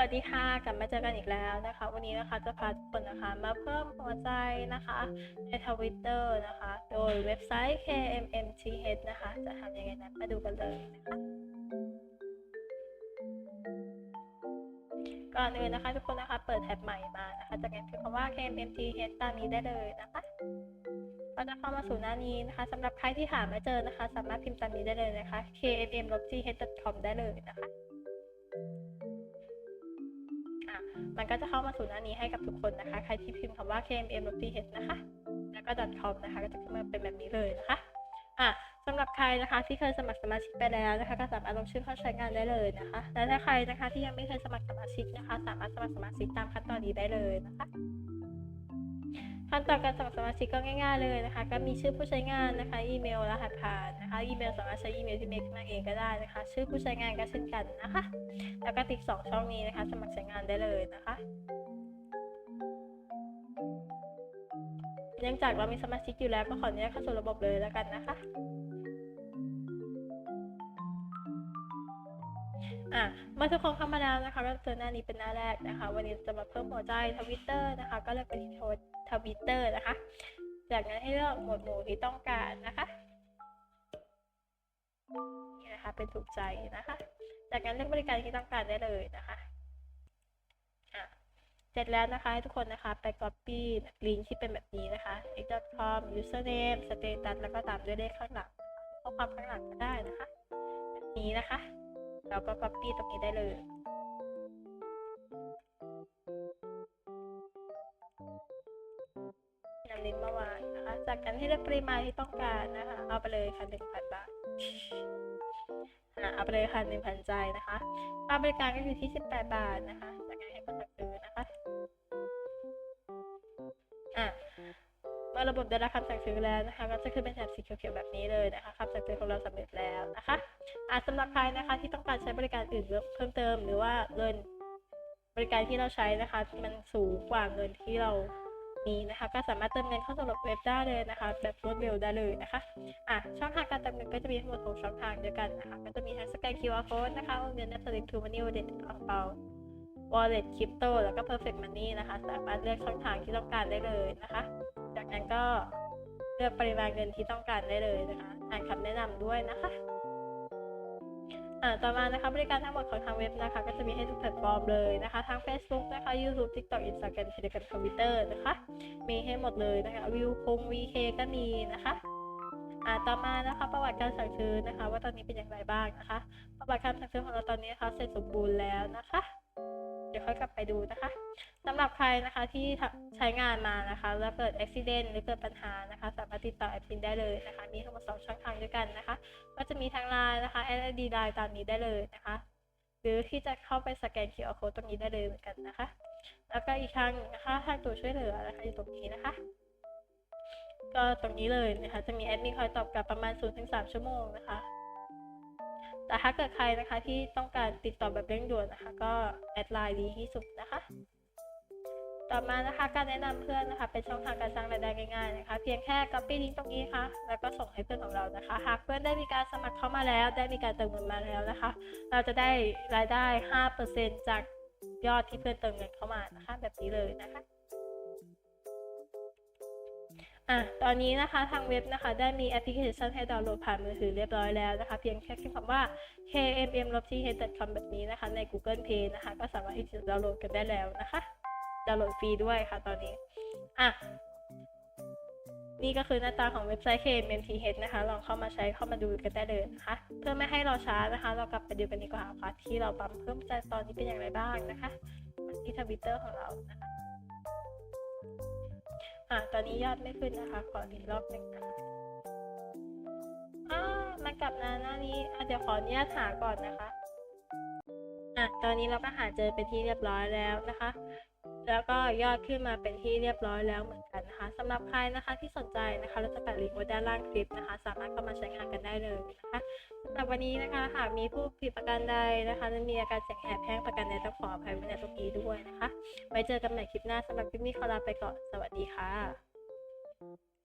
วัสดีค่ะกลับมาเจอกันอีกแล้วนะคะ วันนี้นะคะจะพาทุกคนนะคะมาเพิ่มหัวใจนะคะในทวิตเตอร์นะคะ โดยเว็บไซต์ KMMTH นะคะ จะทำยังไงนั้นมาดูกันเลยนะคะก่อนอื่นนะคะทุกคนนะคะเปิดแท็บใหม่มานะคะ จากนั้นพิมพ์คำว่า KMMTH ตามนี้ได้เลยนะคะก็จะเข้ามาสู่หน้านี้นะคะสำหรับใครที่หาไม่เจอนะคะ สามารถพิมพ์ตามนี้ได้เลยนะคะ kmm.th.com ได้เลยนะคะ มันก็จะเข้ามาสู่หน้านี้ให้กับทุกคนนะคะ ใครที่พิมพ์คำว่า kmm t h นะคะ แล้วก็ .com นะคะ ก็จะขึ้นมาเป็นแบบนี้เลยนะคะอะสำหรับใครนะคะที่เคยสมัครสมาชิกไปแล้วนะคะ ก็สามารถลงชื่อเข้าใช้งานได้เลยนะคะ และถ้าใครนะคะที่ยังไม่เคยสมัครสมาชิกนะคะ สามารถสมัครสมาชิกตามขั้นตอนนี้ได้เลยนะคะขั้นตอนการสมัครสมาชิกก็ง่าย ๆเลยนะคะ ก็มีชื่อผู้ใช้งานนะคะ อีเมล รหัสผ่านนะคะ อีเมลสามารถใช้อีเมลที่เมคขึ้นมาเองก็ได้นะคะ ชื่อผู้ใช้งานก็เช่นกันนะคะ แล้วก็ติ๊กสองช่องนี้นะคะ สมัครใช้งานได้เลยนะคะเนื่องจากเรามีสมาชิกอยู่แล้วก็ขออนุญาตเข้าสู่ระบบเลยแล้วกันนะคะอะเมื่อทุกคนเข้ามาแล้วนะคะก็เจอหน้านี้เป็นหน้าแรกนะคะ วันนี้จะมาเพิ่มหัวใจทวิตเตอร์นะคะ ก็เลือกไปที่ทวิตเตอร์นะคะ จากนั้นให้เลือกหมวดหมู่ที่ต้องการนะคะ นะคะเป็นถูกใจนะคะ จากนั้นเลือกบริการที่ต้องการได้เลยนะคะเสร็จแล้วนะคะให้ทุกคนนะคะไป copy ลิงก์ที่เป็นแบบนี้นะคะ x.com username status แล้วก็ตามด้วยเลขข้างหลังข้อความข้างหลังก็ได้นะคะ แบบนี้นะคะ เราก็ copy ตรงนี้ได้เลยนำลิงก์มาวางนะคะ จากนั้นให้เลือกปริมาณที่ต้องการนะคะ เอาไปเลยค่ะ1,000บาท อะเอาไปเลยค่ะ1,000ใจนะคะค่าบริการก็อยู่ที่ 18 บาทนะคะจากนั้นให้กดสั่งซื้อนะคะอะเมื่อระบบได้รับคำสั่งซื้อแล้วนะคะ ก็จะขึ้นเป็นแถบสีเขียวๆแบบนี้เลยนะคะคำสั่งซื้อของเราสำเร็จแล้วนะคะอะสำหรับใครนะคะที่ต้องการใช้บริการอื่นเพิ่มเติม หรือว่าเงินบริการที่เราใช้นะคะ มันสูงกว่าเงินที่เรา มีนะคะ ก็สามารถเติมเงินเข้าสู่ระบเว็บได้เลยนะคะ แบบรวดเร็วได้เลยนะคะอะช่องทางการเติมเงินก็จะมีทั้งหมด6ช่องทางด้วยกันนะคะ ก็จะมีทั้งสแกน QR code นะคะโอนเงินในสลิปทูมันนี่วอลเล็ตอังเปา wallet crypto แล้วก็ perfect money นะคะ สามารถเลือกช่องทางที่ต้องการได้เลยนะคะ จากนั้นก็เลือกปริมาณเงินที่ต้องการได้เลยนะคะ อ่านคำแนะนำด้วยนะคะ อ่าต่อมานะคะบริการทั้งหมดของทางเว็บนะคะ ก็จะมีให้ทุกแพลตฟอร์มเลยนะคะทั้ง Facebook นะคะ YouTube TikTok Instagram Telegram Twitter นะคะ มีให้หมดเลยนะคะวิวคง VK ก็มีนะคะอ่าต่อมานะคะประวัติการสั่งซื้อนะคะ ว่าตอนนี้เป็นอย่างไรบ้างนะคะ ประวัติการสั่งซื้อของเราตอนนี้นะคะเสร็จสมบูรณ์แล้วนะคะ เดี๋ยวค่อยกลับไปดูนะคะสำหรับใครนะคะที่ ช้งานมานะคะ แล้วเกิดอุบิเหตุหรือเกิดปัญหานะคะ สามารถติดต่อแอดมินได้เลยนะคะ มีทั้งหมดสองช่องทางด้วยกันนะคะ ก็จะมีทางไลน์นะคะ LED ไลน์ตามนี้ได้เลยนะคะหรือที่จะเข้าไปสแกน QR code ตรงนี้ได้เลยเหมือนกันนะคะ แล้วก็อีกทางนะคะทางตัวช่วยเหลือนะคะอยู่ตรงนี้นะคะ ก็ตรงนี้เลยนะคะ จะมีแอดมินคอยตอบกลับประมาณ 0-3 ชั่วโมงนะคะ แต่ถ้าเกิดใครนะคะที่ต้องการติดต่อแบบเร่งด่วนนะคะ ก็แอดไลน์ดีที่สุดนะคะ ต่อมานะคะการแนะนำเพื่อนนะคะ เป็นช่องทางการสร้างรายได้ง่ายๆนะคะ เพียงแค่ copy ลิงก์ตรงนี้ค่ะ แล้วก็ส่งให้เพื่อนของเรานะคะ หากเพื่อนได้มีการสมัครเข้ามาแล้ว ได้มีการเติมเงินมาแล้วนะคะ เราจะได้รายได้ 5%จากยอดที่เพื่อนเติมเงินเข้ามานะคะ แบบนี้เลยนะคะอะตอนนี้นะคะทางเว็บนะคะได้มีแอปพลิเคชันให้ดาวน์โหลดผ่านมือถือเรียบร้อยแล้วนะคะ เพียงแค่พิมพ์คำว่า kmm.th.com แบบนี้นะคะ ใน Google Play นะคะ ก็สามารถที่จะดาวน์โหลดกันได้แล้วนะคะ ดาวน์โหลดฟรีด้วยค่ะตอนนี้ อะ นี่ก็คือหน้าตาของเว็บไซต์ KMMTH นะคะ ลองเข้ามาใช้เข้ามาดูกันได้เลยนะคะ เพื่อไม่ให้เราช้านะคะ เรากลับไปดูกันดีกว่าค่ะที่เราปั๊มเพิ่มใจตอนนี้เป็นอย่างไรบ้างนะคะมาที่ทวิตเตอร์ของเรานะคะอะตอนนี้ยอดไม่ขึ้นนะคะ ขออีกรอบหนึ่งนะคะอ่ามันกลับมาหน้านี้อะเดี๋ยวขออนุญาตหาก่อนนะคะอะตอนนี้เราก็หาเจอเป็นที่เรียบร้อยแล้วนะคะ แล้วก็ยอดขึ้นมาเป็นที่เรียบร้อยแล้วเหมือนกันนะคะสำหรับใครนะคะที่สนใจนะคะเราจะแปะลิงก์ไว้ด้านล่างคลิปนะคะ สามารถเข้ามาใช้งานกันได้เลยนะคะสำหรับวันนี้นะคะหากมีผู้ผิดประกันใดนะคะจะมีอาการเสียงแหบแห้งประกันใดต้องขออภัยไว้ในตรงนี้ด้วยนะคะไว้เจอกันใหม่คลิปหน้าสำหรับคลิปนี้ขอลาไปก่อนสวัสดีค่ะ